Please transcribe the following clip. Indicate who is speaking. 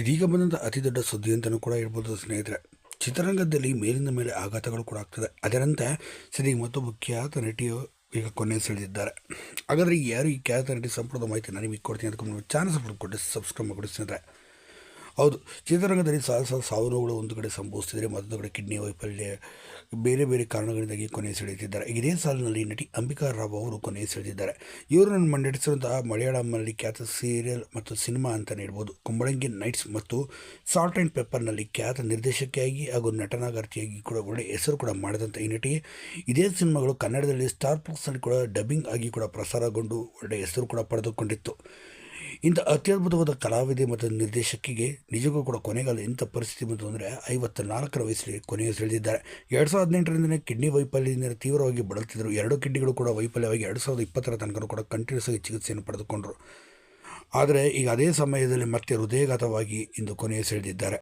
Speaker 1: ಇದೀಗ ಬಂದಂಥ ಅತಿ ದೊಡ್ಡ ಸುದ್ದಿ ಅಂತಲೂ ಕೂಡ ಹೇಳ್ಬೋದು ಸ್ನೇಹಿತರೆ. ಚಿತ್ರರಂಗದಲ್ಲಿ ಮೇಲಿಂದ ಮೇಲೆ ಆಘಾತಗಳು ಕೂಡ ಆಗ್ತದೆ. ಅದರಂತೆ ಸರಿ ಮತ್ತು ಖ್ಯಾತ ನಟಿಯು ಈಗ ಕೊನೆ ಸೆಳೆದಿದ್ದಾರೆ. ಹಾಗಾದರೆ ಯಾರು ಈ ಖ್ಯಾತ ನಟಿ ಸಂಪೂರ್ಣ ಮಾಹಿತಿ ನಾನು ಕೊಡ್ತೀನಿ. ಅದಕ್ಕೆ ಚಾನಲ್ ಸಬ್ಸ್ಕ್ರೈಬ್ ಕೊಟ್ಟು ಸಬ್ಸ್ಕ್ರೈಬ್ ಮಾಡಿ ಸ್ನೇಹಿತರೆ. ಹೌದು. ಚಿತ್ರರಂಗದಲ್ಲಿ ಸಹ ಸಾವು ನೋವುಗಳು ಒಂದು ಕಡೆ ಸಂಭವಿಸ್ತಿದ್ರೆ ಮತ್ತೊಂದು ಕಡೆ ಕಿಡ್ನಿ ವೈಫಲ್ಯ, ಬೇರೆ ಬೇರೆ ಕಾರಣಗಳಿಂದಾಗಿ ಕೊನೆ ಸೆಳೆಯುತ್ತಿದ್ದಾರೆ. ಇದೇ ಸಾಲಿನಲ್ಲಿ ನಟಿ ಅಂಬಿಕಾ ರಾವ್ ಅವರು ಕೊನೆ ಸೆಳೆದಿದ್ದಾರೆ. ಇವರನ್ನು ಮಂಡಿಸಿರುವಂತಹ ಮಲಯಾಳಂನಲ್ಲಿ ಖ್ಯಾತ ಸೀರಿಯಲ್ ಮತ್ತು ಸಿನಿಮಾ ಅಂತಲೇ ಹೇಳ್ಬೋದು. ಕುಂಬಳಂಗಿ ನೈಟ್ಸ್ ಮತ್ತು ಸಾಲ್ಟ್ ಆ್ಯಂಡ್ ಪೆಪ್ಪರ್ನಲ್ಲಿ ಖ್ಯಾತ ನಿರ್ದೇಶಕಿಯಾಗಿ ಹಾಗೂ ನಟನಾಗಾರ್ತಿಯಾಗಿ ಕೂಡ ಒಳ್ಳೆಯ ಹೆಸರು ಕೂಡ ಮಾಡಿದಂಥ ಈ ನಟಿ ಇದೇ ಸಿನಿಮಾಗಳು ಕನ್ನಡದಲ್ಲಿ ಸ್ಟಾರ್ ಪ್ಲಸ್ನಲ್ಲಿ ಕೂಡ ಡಬ್ಬಿಂಗ್ ಆಗಿ ಕೂಡ ಪ್ರಸಾರಗೊಂಡು ಒಳ್ಳೆಯ ಹೆಸರು ಕೂಡ ಪಡೆದುಕೊಂಡಿತ್ತು. ಇಂಥ ಅತ್ಯದ್ಭುತವಾದ ಕಲಾವಿದೆ ಮತ್ತು ನಿರ್ದೇಶಕಿಗೆ ನಿಜಕ್ಕೂ ಕೂಡ ಕೊನೆಗಾಲ ಇಂಥ ಪರಿಸ್ಥಿತಿ ಬಂತು ಅಂದರೆ ಐವತ್ತ ನಾಲ್ಕರ ವಯಸ್ಸಲ್ಲಿ ಕೊನೆಯ ಸೆಳೆದಿದ್ದಾರೆ. ಎರಡು ಸಾವಿರದ ಹದಿನೆಂಟರಿಂದಲೇ ಕಿಡ್ನಿ ವೈಫಲ್ಯದಿಂದ ತೀವ್ರವಾಗಿ ಬಳಲ್ತಿದ್ದರು. ಎರಡು ಕಿಡ್ನಿಗಳು ಕೂಡ ವೈಫಲ್ಯವಾಗಿ ಎರಡು ಸಾವಿರದ ಇಪ್ಪತ್ತರ ತನಕ ಕೂಡ ಕಂಟಿನ್ಯೂಸ್ ಆಗಿ ಚಿಕಿತ್ಸೆಯನ್ನು ಪಡೆದುಕೊಂಡರು. ಆದರೆ ಈಗ ಅದೇ ಸಮಯದಲ್ಲಿ ಮತ್ತೆ ಹೃದಯಘಾತವಾಗಿ ಇಂದು ಕೊನೆಯ ಸೆಳೆದಿದ್ದಾರೆ.